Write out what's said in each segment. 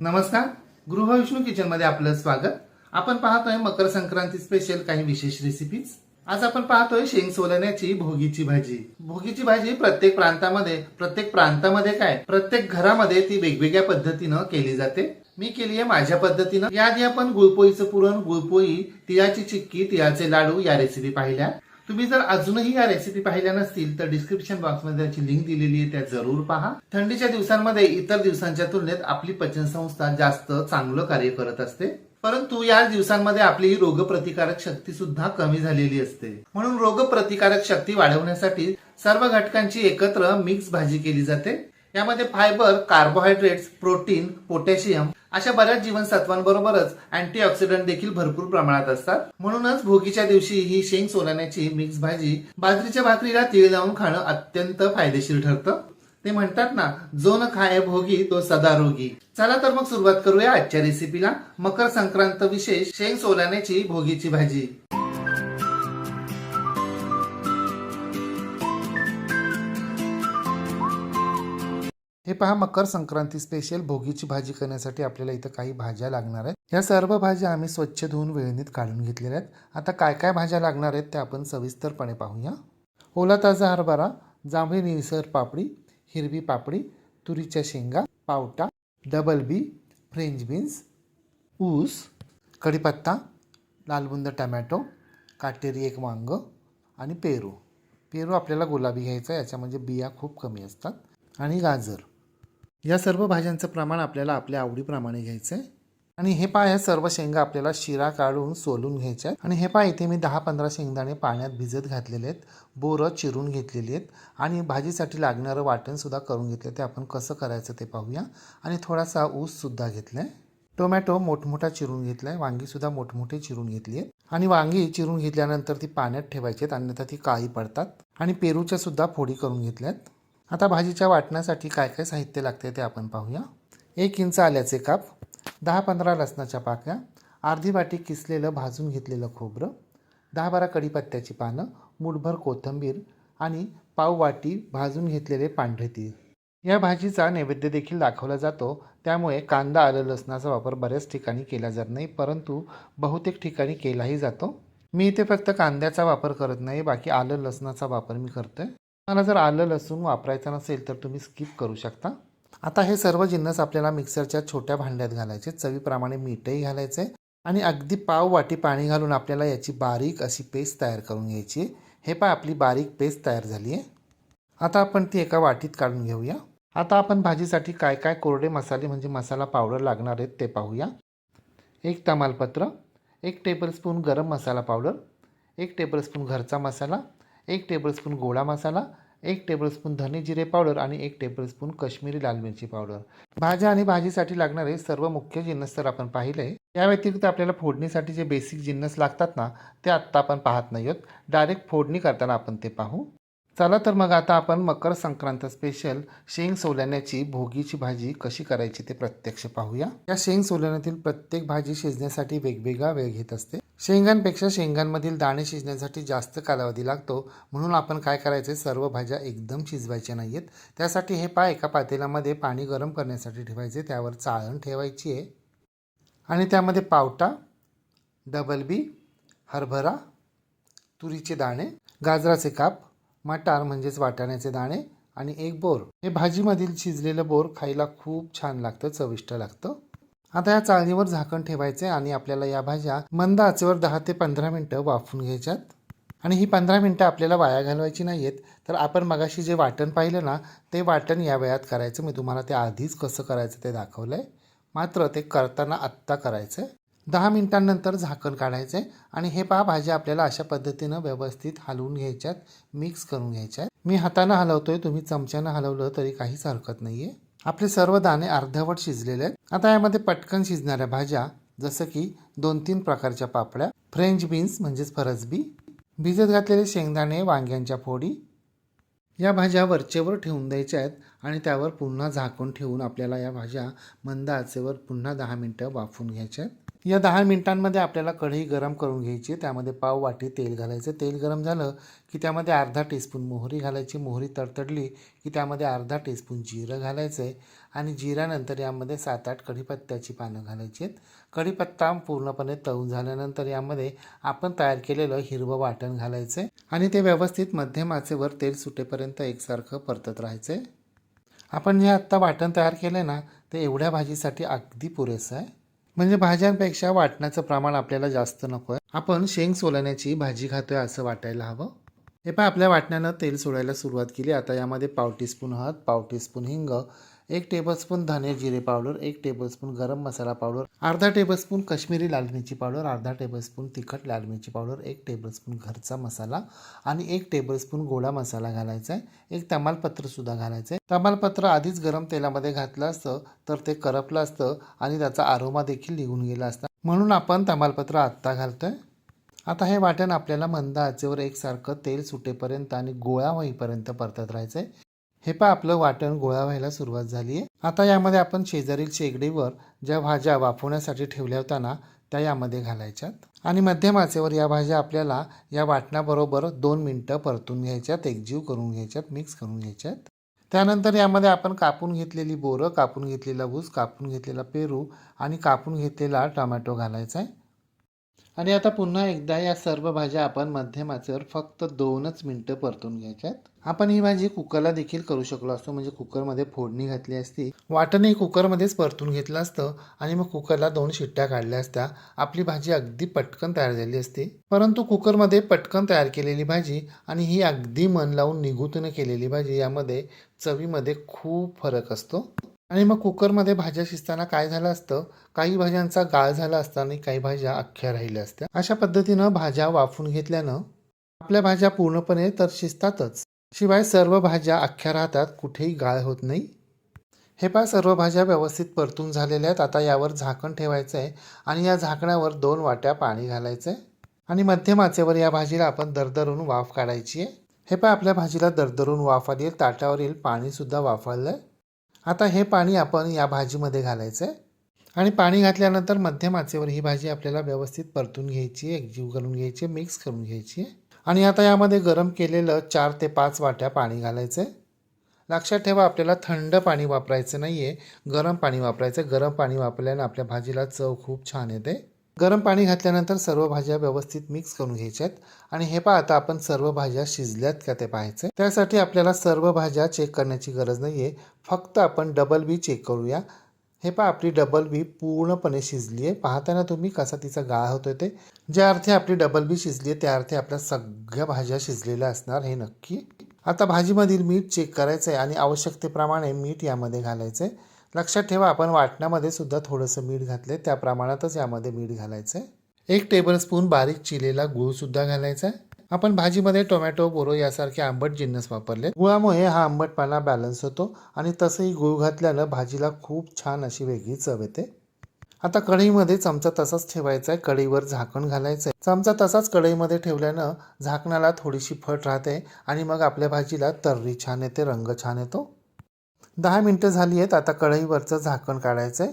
नमस्कार. गृहविष्णू किचनमध्ये आपलं स्वागत. आपण पाहतोय मकर संक्रांती स्पेशल काही विशेष रेसिपीज आज आपण पाहतोय शेंग सोलण्याची भोगीची भाजी. भोगीची भाजी प्रत्येक प्रांतामध्ये प्रत्येक प्रांतामध्ये काय? प्रत्येक घरामध्ये ती वेगवेगळ्या पद्धतीनं केली जाते. मी केली आहे माझ्या पद्धतीनं. याआधी आपण गुळपोळीचं पुरण गुळपोळी तिळाची चिक्की तिळाचे लाडू या रेसिपी पाहिल्या. तुम्ही जर अजूनही या रेसिपी पाहिल्या नसतील तर डिस्क्रिप्शन बॉक्समध्ये त्याची लिंक दिलेली आहे त्या जरूर पहा. थंडीच्या दिवसांमध्ये इतर दिवसांच्या तुलनेत आपली पचनसंस्था जास्त चांगलं कार्य करत असते. परंतु या दिवसांमध्ये आपली ही रोगप्रतिकारक शक्ती सुद्धा कमी झालेली असते. म्हणून रोगप्रतिकारक शक्ती वाढवण्यासाठी सर्व घटकांची एकत्र मिक्स भाजी केली जाते. यामध्ये फायबर कार्बोहायड्रेट्स प्रोटीन पोटॅशियम अशा बऱ्याच जीवनसत्वांबरोबरच अँटीऑक्सिडंट देखील भरपूर प्रमाणात असतात. म्हणूनच भोगीच्या दिवशी ही शेंग सोलाण्याची मिक्स भाजी बाजरीच्या भाकरीला तीळ लावून खाणं अत्यंत फायदेशीर ठरतं. ते म्हणतात ना जो न खाय भोगी तो सदा रोगी. चला तर मग सुरुवात करूया आजच्या रेसिपीला मकर संक्रांत विशेष शेंग सोलाण्याची भोगीची भाजी. हे पहा मकर संक्रांती स्पेशल भोगीची भाजी करण्यासाठी आपल्याला इथं काही भाज्या लागणार आहेत. ह्या सर्व भाज्या आम्ही स्वच्छ धुवून वेळणीत काढून घेतलेल्या आहेत. आता काय काय भाज्या लागणार आहेत त्या आपण सविस्तरपणे पाहूया. ओला ताजा हरभरा जांभळी निळसर पापडी हिरवी पापडी तुरीच्या शेंगा पावटा डबल बी फ्रेंच बीन्स ऊस कढीपत्ता लालबुंद टमॅटो काटेरी एक वांग आणि पेरू. पेरू आपल्याला गुलाबी घ्यायचा आहे बिया खूप कमी असतात. आणि गाजर. या सर्व भाज्यांचं प्रमाण आपल्याला आपल्या आवडीप्रमाणे घ्यायचं आहे आणि हे पहा या सर्व शेंगा आपल्याला शिरा काढून सोलून घ्यायच्या आहेत. आणि हे पहा इथे मी दहा पंधरा शेंगदाणे पाण्यात भिजत घातलेले आहेत. बोरं चिरून घेतलेली आहेत. आणि भाजीसाठी लागणारं वाटणसुद्धा करून घेतलं ते आपण कसं करायचं ते पाहूया. आणि थोडासा ऊससुद्धा घेतला आहे टोमॅटो मोठमोठा चिरून घेतला आहे वांगीसुद्धा मोठमोठे चिरून घेतली आहेत. आणि वांगी चिरून घेतल्यानंतर ती पाण्यात ठेवायची आहेत. अन्यथा ती काळी पडतात. आणि पेरूच्या सुद्धा फोडी करून घेतल्या आहेत आता भाजीच्या वाटण्यासाठी काय काय साहित्य लागते ते आपण पाहूया. एक इंच आल्याचे काप दहा पंधरा लसणाच्या पाकळ्या अर्धी वाटी किसलेलं भाजून घेतलेलं खोबरं दहा बारा कढीपत्त्याची पानं मुठभर कोथिंबीर आणि पाव वाटी भाजून घेतलेले पांढरे तीळ. या भाजीचा नैवेद्य देखील दाखवला जातो. त्यामुळे कांदा आलं लसणाचा वापर बऱ्याच ठिकाणी केला जात नाही परंतु बहुतेक ठिकाणी केलाही जातो. मी इथे फक्त कांद्याचा वापर करत नाही बाकी आलं लसणाचा वापर मी करतोय. मला जर आलं लसूण वापरायचं नसेल तर तुम्ही स्किप करू शकता. आता हे सर्व जिन्नस आपल्याला मिक्सरच्या छोट्या भांड्यात घालायचे. चवीप्रमाणे मीठही घालायचे. आणि अगदी पाव वाटी पाणी घालून आपल्याला याची बारीक अशी पेस्ट तयार करून घ्यायची आहे. हे पहा आपली बारीक पेस्ट तयार झाली आहे. आता आपण ती एका वाटीत काढून घेऊया. आता आपण भाजीसाठी काय काय कोरडे मसाले म्हणजे मसाला पावडर लागणार आहेत ते पाहूया. एक तमालपत्र एक टेबलस्पून गरम मसाला पावडर एक टेबलस्पून घरचा मसाला एक टेबलस्पून गोडा मसाला एक टेबलस्पून धने जिरे पावडर आणि एक टेबलस्पून काश्मीरी लाल मिरची पावडर भाज्या आणि भाजीसाठी लागणारे सर्व मुख्य जिन्नस तर आपण पाहिले. या व्यतिरिक्त आपल्याला फोडणीसाठी जे बेसिक जिन्नस लागतात ना ते आत्ता आपण पाहत नाही आहोत डायरेक्ट फोडणी करताना आपण ते पाहू. चला तर मग आता आपण मकर संक्रांत स्पेशल शेंग सोलण्याची भोगीची भाजी कशी करायची ते प्रत्यक्ष पाहूया. या शेंग सोलण्यातील प्रत्येक भाजी शिजण्यासाठी वेगवेगळा वेळ घेत असते. शेंगांपेक्षा शेंगांमधील दाणे शिजण्यासाठी जास्त कालावधी लागतो. म्हणून आपण काय करायचे सर्व भाज्या एकदम शिजवायच्या नाहीत त्यासाठी हे पाय एका पातेल्यामध्ये पाणी गरम करण्यासाठी ठेवायचे. त्यावर चाळण ठेवायची आहे. आणि त्यामध्ये पावटा डबल बी हरभरा तुरीचे दाणे गाजराचे काप मटार म्हणजेच वाटाण्याचे दाणे आणि एक बोर. हे भाजीमधील शिजलेलं बोर खायला खूप छान लागतं चविष्ट लागतं. आता या चाळणीवर झाकण ठेवायचे आणि आपल्याला या भाज्या मंद आचेवर दहा ते पंधरा मिनटं वाफून घ्यायच्यात. आणि ही पंधरा मिनटं आपल्याला वाया घालवायची नाही आहेत तर आपण मगाशी जे वाटण पाहिलं ना ते वाटण या वेळात करायचं. मी तुम्हाला ते आधीच कसं करायचं ते दाखवलं आहे मात्र ते करताना आत्ता करायचं आहे दहा मिनिटांनंतर झाकण काढायचं आहे आणि हे पहा भाज्या आपल्याला अशा पद्धतीनं व्यवस्थित हलवून घ्यायच्यात मिक्स करून घ्यायच्यात. मी हातानं हलवतोय तुम्ही चमच्यानं हलवलं तरी काहीच हरकत नाही आहे आपले सर्व दाणे अर्धवट शिजलेले आहेत. आता यामध्ये पटकन शिजणाऱ्या भाज्या जसं की दोन तीन प्रकारच्या पापड्या फ्रेंच बीन्स म्हणजेच फरसबी भिजत घातलेले शेंगदाणे वांग्यांच्या फोडी या भाज्या वरचेवर ठेवून द्यायच्या आहेत आणि त्यावर पुन्हा झाकून ठेवून आपल्याला या भाज्या मंद आचेवर पुन्हा दहा मिनटं वाफून घ्यायच्या आहेत. या दहा मिनिटांमध्ये आपल्याला कढई गरम करून घ्यायची त्यामध्ये पाव वाटी तेल घालायचं. तेल गरम झालं की त्यामध्ये अर्धा टीस्पून मोहरी घालायची. मोहरी तडतडली की त्यामध्ये अर्धा टीस्पून जिरं घालायचं आहे आणि जिऱ्यानंतर यामध्ये सात आठ कढीपत्त्याची पानं घालायची आहेत. कढीपत्ता पूर्णपणे तळून झाल्यानंतर यामध्ये आपण तयार केलेलं हिरवं वाटण घालायचं आहे आणि ते व्यवस्थित मध्यम आचेवर तेल सुटेपर्यंत एकसारखं परतत राहायचं आहे आपण जे आत्ता वाटण तयार केलं ना ते एवढ्या भाजीसाठी अगदी पुरेसं आहे. म्हणजे भाज्यांपेक्षा वाटण्याचं प्रमाण आपल्याला जास्त नको आहे आपण शेंग सोलण्याची भाजी खातोय असं वाटायला हवं. हे पण आपल्या वाटण्यानं तेल सोडायला सुरुवात केली. आता यामध्ये पाव टीस्पून हळद पाव टीस्पून हिंग एक टेबलस्पून धने जिरे पावडर एक टेबलस्पून गरम मसाला पावडर अर्धा टेबलस्पून काश्मीरी लाल मिरची पावडर अर्धा टेबलस्पून तिखट लाल मिरची पावडर एक टेबलस्पून घरचा मसाला आणि एक टेबलस्पून गोडा मसाला घालायचा आहे. एक तमालपत्रसुद्धा घालायचं आहे. तमालपत्र आधीच गरम तेलामध्ये घातलं असतं तर ते करपलं असतं आणि त्याचा आरोमा देखील निघून गेला असता. म्हणून आपण तमालपत्र आत्ता घालतोय. आता हे वाटण आपल्याला मंद आचेवर एकसारखं तेल सुटेपर्यंत आणि गोळा होईपर्यंत परतत राहायचं आहे हे पहा आपलं वाटण गोळा व्हायला सुरुवात झाली आहे आता यामध्ये आपण शेजारील शेगडीवर ज्या भाज्या वाफवण्यासाठी ठेवल्या होत्या ना त्या यामध्ये घालायच्यात. आणि मध्यम आचेवर या भाज्या आपल्याला या वाटणाबरोबर दोन मिनटं परतून घ्यायच्यात एकजीव करून घ्यायच्यात मिक्स करून घ्यायच्यात. त्यानंतर यामध्ये आपण कापून घेतलेली बोरं कापून घेतलेला ऊस कापून घेतलेला पेरू आणि कापून घेतलेला टोमॅटो घालायचा आहे आणि आता पुन्हा एकदा या सर्व भाज्या आपण मध्यमाचेवर फक्त दोनच मिनटं परतून घ्यायच्यात. आपण ही भाजी कुकरला देखील करू शकलो असतो म्हणजे कुकरमध्ये फोडणी घातली असती. वाटणही कुकरमध्येच परतून घेतलं असतं आणि मग कुकरला दोन शिट्ट्या काढल्या असत्या. आपली भाजी अगदी पटकन तयार झाली असती. परंतु कुकरमध्ये पटकन तयार केलेली भाजी आणि ही अगदी मन लावून निघूतनं केलेली भाजी यामध्ये चवीमध्ये खूप फरक असतो. आणि मग कुकरमध्ये भाज्या शिजताना काय झालं असतं? काही भाज्यांचा गाळ झाला असता आणि काही भाज्या अख्ख्या राहिल्या असत्या. अशा पद्धतीनं भाज्या वाफून घेतल्यानं आपल्या भाज्या पूर्णपणे तर शिजतातच. शिवाय सर्व भाज्या अख्ख्या राहतात कुठेही गाळ होत नाही. हे पहा सर्व भाज्या व्यवस्थित परतून झालेल्या आहेत. आता यावर झाकण ठेवायचं आहे आणि या झाकणावर दोन वाट्या पाणी घालायचं आहे. आणि मध्यम आचेवर या भाजीला आपण दरदरून वाफ काढायची आहे. हे पहा आपल्या भाजीला दरदरून वाफ आली ताटावरील पाणीसुद्धा वाफाळलं आहे आता हे पाणी आपण या भाजीमध्ये घालायचं आहे आणि पाणी घातल्यानंतर मध्यम आचेवर ही भाजी आपल्याला व्यवस्थित परतून घ्यायची आहे. एकजीव करून घ्यायची आहे मिक्स करून घ्यायची आहे. आणि आता यामध्ये गरम केलेलं चार ते पाच वाट्या पाणी घालायचं आहे लक्षात ठेवा आपल्याला थंड पाणी वापरायचं नाही आहे गरम पाणी वापरायचं आहे गरम पाणी वापरल्यानं आपल्या भाजीला चव खूप छान येते. गरम पाणी घातल्यानंतर सर्व भाज्या व्यवस्थित मिक्स करून घ्यायच्यात. आणि हे पहा आता आपण सर्व भाज्या शिजल्यात का ते पाहायचं त्यासाठी आपल्याला सर्व भाज्या चेक करण्याची गरज नाही आहे फक्त आपण डबल बी चेक करूया. हे पहा आपली डबल बी पूर्णपणे शिजली आहे पाहताना तुम्ही कसा तिचा गाळ होतोय ते. ज्या अर्थी आपली डबल बी शिजली आहे त्या अर्थी आपल्या सगळ्या भाज्या शिजलेल्या असणार हे नक्की. आता भाजीमधील मीठ चेक करायचं आहे आणि आवश्यकतेप्रमाणे मीठ यामध्ये घालायचं आहे लक्षात ठेवा आपण वाटणामध्ये सुद्धा थोडंसं मीठ घातले त्या प्रमाणातच यामध्ये मीठ घालायचं आहे एक टेबलस्पून बारीक चिलेला गूळसुद्धा घालायचा आहे आपण भाजीमध्ये टोमॅटो बोरो यासारखे आंबट जिन्नस वापरले गुळामुळे हा आंबटपणा बॅलन्स होतो आणि तसंही गूळ घातल्यानं भाजीला खूप छान अशी वेगळी चव येते. आता कढईमध्ये चमचा तसाच ठेवायचा आहे कढईवर झाकण घालायचं आहे चमचा तसाच कढईमध्ये ठेवल्यानं झाकणाला थोडीशी फट राहते आणि मग आपल्या भाजीला तर्री छान येते रंग छान येतो. दहा मिनटं झाली आहेत आता कढईवरचं झाकण काढायचं आहे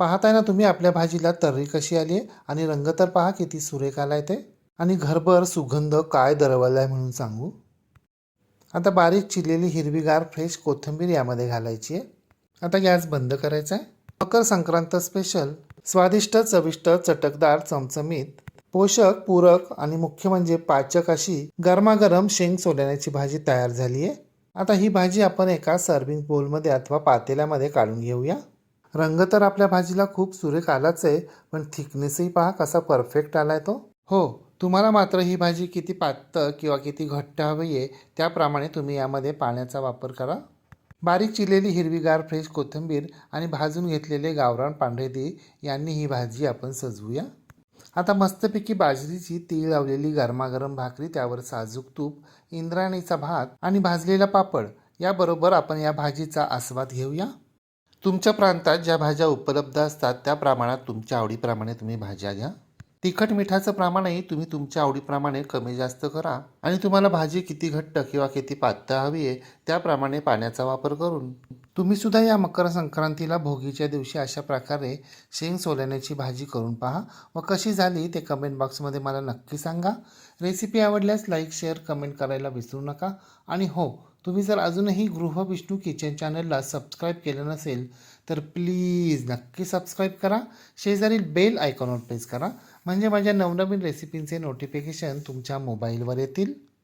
पाहताय ना तुम्ही आपल्या भाजीला तर्री कशी आली आहे आणि रंग तर पहा किती सुरेख आलाय ते. आणि घरभर सुगंध काय दरवलाय म्हणून सांगू. आता बारीक चिरलेली हिरवीगार फ्रेश कोथिंबीर यामध्ये घालायची आहे आता गॅस बंद करायचा आहे मकर संक्रांत स्पेशल स्वादिष्ट चविष्ट चटकदार चमचमीत पोषक पूरक आणि मुख्य म्हणजे पाचक अशी गरमागरम शेंग सोल्याण्याची भाजी तयार झाली आहे आता ही भाजी आपण एका सर्विंग बोलमध्ये अथवा पातेल्यामध्ये काढून घेऊया. रंग तर आपल्या भाजीला खूप सुरेख आलाच आहे पण थिकनेसही पहा कसा परफेक्ट आलाय तो. हो तुम्हाला मात्र ही भाजी किती पातळ किंवा किती घट्ट हवी आहे त्याप्रमाणे तुम्ही यामध्ये पाण्याचा वापर करा. बारीक चिरलेली हिरवीगार फ्रेश कोथिंबीर आणि भाजून घेतलेले गावरान पांढरे यांनी ही भाजी आपण सजवूया. आता मस्तपैकी बाजरीची तीळ लावलेली गरमागरम भाकरी त्यावर साजूक तूप इंद्राणीचा भात आणि भाजलेला पापड. याबरोबर आपण या भाजीचा आस्वाद घेऊया. तुमच्या प्रांतात ज्या भाज्या उपलब्ध असतात त्या प्रमाणात तुमच्या आवडीप्रमाणे तुम्ही भाज्या घ्या. तिखट मिठाचं प्रमाणही तुम्ही तुमच्या आवडीप्रमाणे कमी जास्त करा. आणि तुम्हाला भाजी किती घट्ट किंवा किती पातळ हवी आहे त्याप्रमाणे पाण्याचा वापर करून. तुम्ही सुद्धा या मकर संक्रांतीला भोगीच्या दिवशी अशा प्रकारे शेंग सोल्याण्याची भाजी करून पहा. व कशी झाली ते कमेंट बॉक्समध्ये मला नक्की सांगा. रेसिपी आवडल्यास लाईक शेअर कमेंट करायला विसरू नका. आणि हो तुम्ही जर अजूनही गृह विष्णू किचन चॅनलला सबस्क्राईब केलं नसेल तर प्लीज नक्की सबस्क्राईब करा. शेजारील बेल आयकॉनवर प्रेस करा. म्हणजे माझ्या नवनवीन रेसिपींचे नोटिफिकेशन तुमच्या मोबाईलवर येतील.